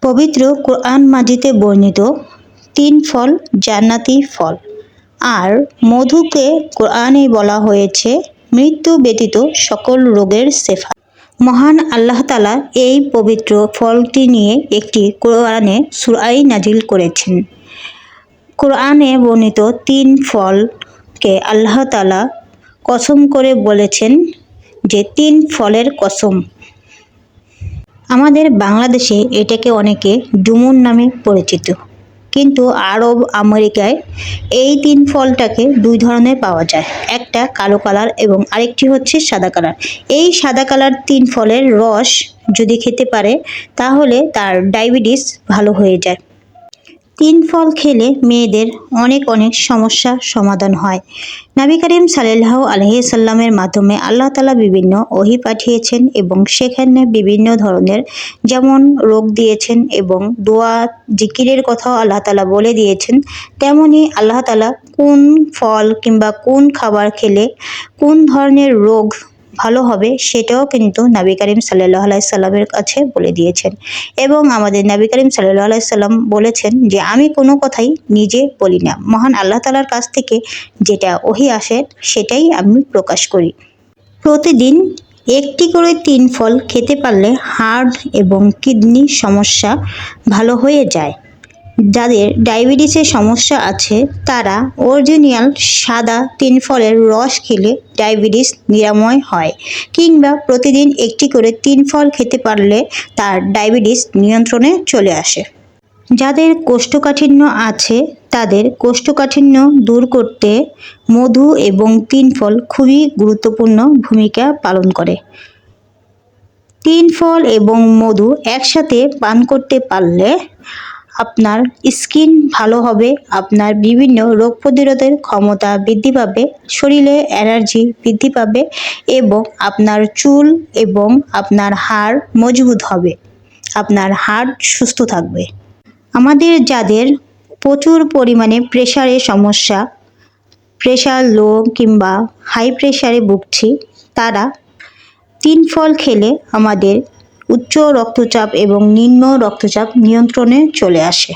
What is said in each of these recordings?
পবিত্র কোরআন মাজিতে বর্ণিত তিন ফল জান্নাতি ফল। আর মধুকে কোরআনে বলা হয়েছে, মৃত্যু ব্যতীত সকল রোগের শেফা। মহান আল্লাহ তালা এই পবিত্র ফলটি নিয়ে একটি কোরআনে সুরাই নাজিল করেছেন। কোরআনে বর্ণিত তিন ফলকে আল্লাহ তালা কসম করে বলেছেন যে তিন ফলের কসম আমাদের বাংলাদেশে এটাকে অনেকে ডুমুর নামে পরিচিত। কিন্তু আরব আমেরিকায় এই তিন ফলটাকে দুই ধরনের পাওয়া যায়। একটা কালো কালার এবং আরেকটি হচ্ছে সাদা কালার। এই সাদা কালার তিন ফলের রস যদি খেতে পারে, তাহলে তার ডায়াবেটিস ভালো হয়ে যায়। তিন ফল খেলে মেয়েদের অনেক অনেক সমস্যার সমাধান হয়। নবী করিম সাল্লাহ আলহিসাল্লামের মাধ্যমে আল্লাহ তালা বিভিন্ন ওহি পাঠিয়েছেন এবং সেখানে বিভিন্ন ধরনের যেমন রোগ দিয়েছেন এবং দোয়া, জিকিরের কথাও আল্লাহ তালা বলে দিয়েছেন। তেমনি আল্লাহ তালা কোন ফল কিংবা কোন খাবার খেলে কোন ধরনের রোগ ভালো হবে সেটাও কিন্তু নবী করিম সাল্লাহ সাল্লামের কাছে বলে দিয়েছেন। এবং আমাদের নবী করিম সাল্লাহ সাল্লাম বলেছেন যে, আমি কোনো কথাই নিজে বলি না। মহান আল্লাহ তালার কাছ থেকে যেটা ওহি আসে, সেটাই আমি প্রকাশ করি। প্রতিদিন একটি করে তিন ফল খেতে পারলে হার্ট এবং কিডনি সমস্যা ভালো হয়ে যায়। যাদের ডায়াবেটিসের সমস্যা আছে, তারা অরিজিনাল সাদা তিন ফলের রস খেলে ডায়াবেটিস নিরাময় হয় কিংবা প্রতিদিন একটি করে তিন ফল খেতে পারলে তার ডায়াবেটিস নিয়ন্ত্রণে চলে আসে। যাদের কোষ্ঠকাঠিন্য আছে, তাদের কোষ্ঠকাঠিন্য দূর করতে মধু এবং তিন ফল খুবই গুরুত্বপূর্ণ ভূমিকা পালন করে। তিন ফল এবং মধু একসাথে পান করতে পারলে আপনার স্কিন ভালো হবে, আপনার বিভিন্ন রোগ প্রতিরোধের ক্ষমতা বৃদ্ধি পাবে, শরীরে এনার্জি বৃদ্ধি পাবে এবং আপনার চুল এবং আপনার হাড় মজবুত হবে। আপনার হাড় সুস্থ থাকবে। আমাদের যাদের প্রচুর পরিমাণে প্রেশারের সমস্যা প্রেশার লো কিংবা হাই প্রেশারে ভুগছি, তারা তিন ফল খেলে আমাদের উচ্চ রক্তচাপ এবং নিম্ন রক্তচাপ নিয়ন্ত্রণে চলে আসে।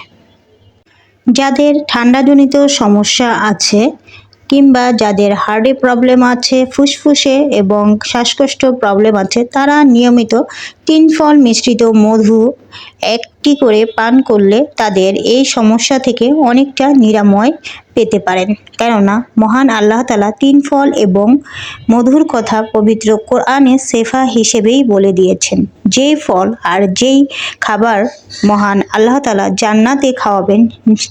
যাদের ঠান্ডাজনিত সমস্যা আছে কিংবা যাদের হার্টে প্রবলেম আছে, ফুসফুসে এবং শ্বাসকষ্ট প্রবলেম আছে, তারা নিয়মিত তিন ফল মিশ্রিত মধু একটি করে পান করলে তাদের এই সমস্যা থেকে অনেকটা নিরাময় পেতে পারেন। কেননা মহান আল্লাহ তালা তিন ফল এবং মধুর কথা পবিত্র কোরআনে সেফা হিসেবেই বলে দিয়েছেন। যেই ফল আর যেই খাবার মহান আল্লাহ তালা জান্নাতে খাওয়াবেন,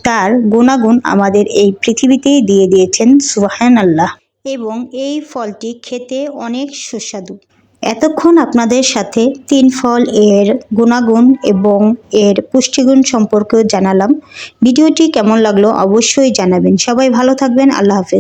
তার গুণাগুণ আমাদের এই পৃথিবীতেই দিয়ে দিয়েছেন সুহান আল্লাহ এবং এই ফলটি খেতে অনেক সুস্বাদু। এতক্ষণ আপনাদের সাথে তিন ফল এর গুণাগুণ এবং এর পুষ্টিগুণ সম্পর্কেও জানালাম। ভিডিওটি কেমন লাগল অবশ্যই জানাবেন। সবাই ভালো থাকবেন। আল্লাহ হাফেজ।